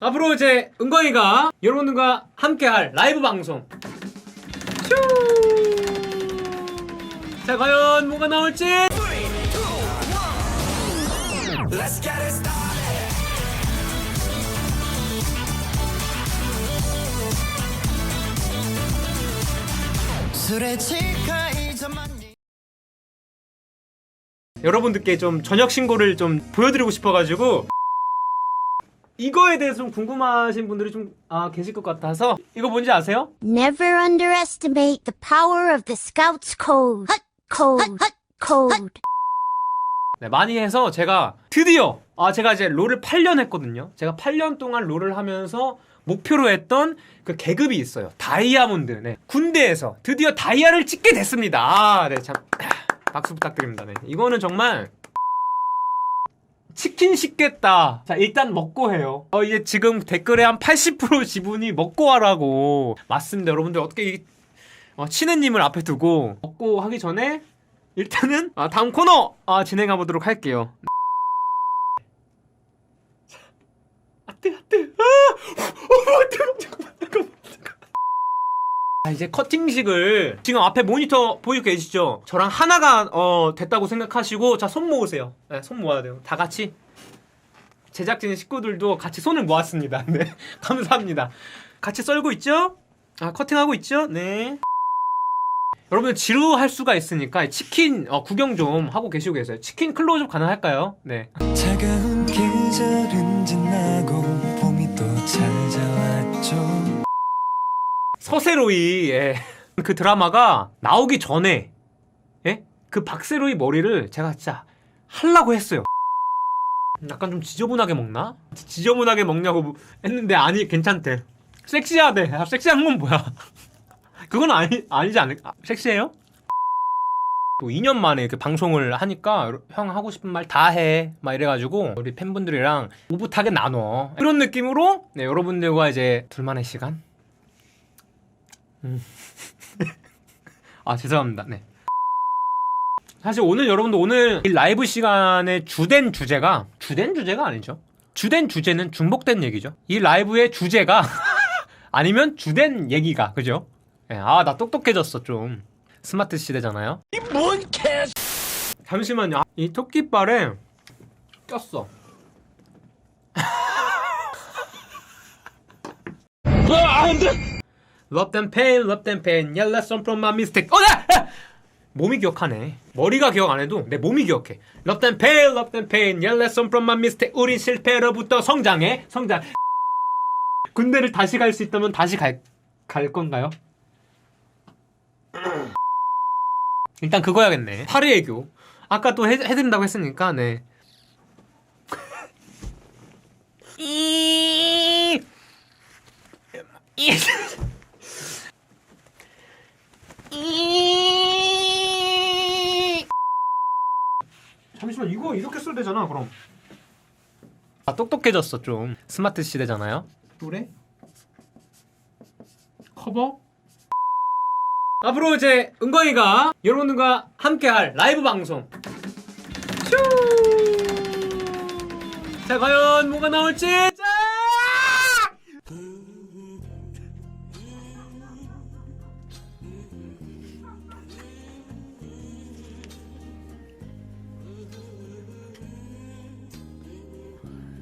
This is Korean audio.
앞으로 이제 은광이가 여러분들과 함께할 라이브 방송. 슈! 자, 과연 뭐가 나올지. 여러분들께 좀 저녁 신고를 좀 보여드리고 싶어가지고 이거에 대해서 좀 궁금하신 분들이 좀 아, 계실 것 같아서 이거 뭔지 아세요? Never underestimate the power of the Scouts Code. Code. Code. 네, 많이 해서 제가 드디어 아 제가 이제 롤을 8년 했거든요. 제가 8년 동안 롤을 하면서 목표로 했던 그 계급이 있어요. 다이아몬드. 네. 군대에서 드디어 다이아를 찍게 됐습니다. 아, 네, 참 박수 부탁드립니다. 네. 이거는 정말 치킨 시겠다. 자, 일단 먹고 해요. 어, 이제 지금 댓글에 한 80% 지분이 먹고 하라고. 맞습니다. 여러분들 어떻게 이 어, 치느님을 앞에 두고 먹고 하기 전에 일단은 아, 다음 코너 아, 진행해 보도록 할게요. 아뜨 아뜨 아, 어, 뜨거 잠깐만 잠깐만. 아, 이제 커팅식을 지금 앞에 모니터 보이고 계시죠? 저랑 하나가 어, 됐다고 생각하시고 자 손 모으세요. 네, 손 모아야 돼요. 다 같이 제작진 식구들도 같이 손을 모았습니다. 네, 감사합니다. 같이 썰고 있죠? 아 커팅하고 있죠? 네. 여러분 지루할 수가 있으니까 치킨 어, 구경 좀 하고 계시고 계세요. 치킨 클로즈업 가능할까요? 네. 서세로이 예. 그 드라마가 나오기 전에 예? 그 박세로이 머리를 제가 진짜 하려고 했어요. 약간 좀 지저분하게 먹나? 지저분하게 먹냐고 했는데 아니 괜찮대. 섹시하대. 아, 섹시한 건 뭐야? 그건 아니 아니지 않을까? 아, 섹시해요? 또 2년 만에 이렇게 방송을 하니까 형 하고 싶은 말 다 해. 막 이래가지고 우리 팬분들이랑 오붓하게 나눠. 그런 느낌으로 네, 여러분들과 이제 둘만의 시간 아 죄송합니다. 네. 사실 오늘 여러분들 오늘 이 라이브 시간의 주된 주제가 주된 주제가 아니죠. 주된 주제는 중복된 얘기죠. 이 라이브의 주제가 아니면 주된 얘기가 그죠? 네, 아나 똑똑해졌어 좀. 스마트 시대잖아요. 이뭔 개? 잠시만요. 이 토끼발에 꼈어. Love them pain, love them pain, yeah, lesson from my mistake. 어, 야! 야! 몸이 기억하네. 머리가 기억 안 해도 내 몸이 기억해. Love them pain, love them pain, yeah, lesson from my mistake. 우린 실패로부터 성장해, 성장. 군대를 다시 갈 수 있다면 다시 갈, 갈 건가요? 일단 그거 해야겠네. 파리 애교. 아까 또 해, 해드린다고 했으니까, 네. 이... 이... 잠시만 이거 이렇게 써야 되잖아 그럼. 아 똑똑해졌어 좀. 스마트 시대잖아요? 노래? 커버? 앞으로 이제 은광이가 여러분들과 함께할 라이브 방송. 슈! 자 과연 뭐가 나올지? 짠!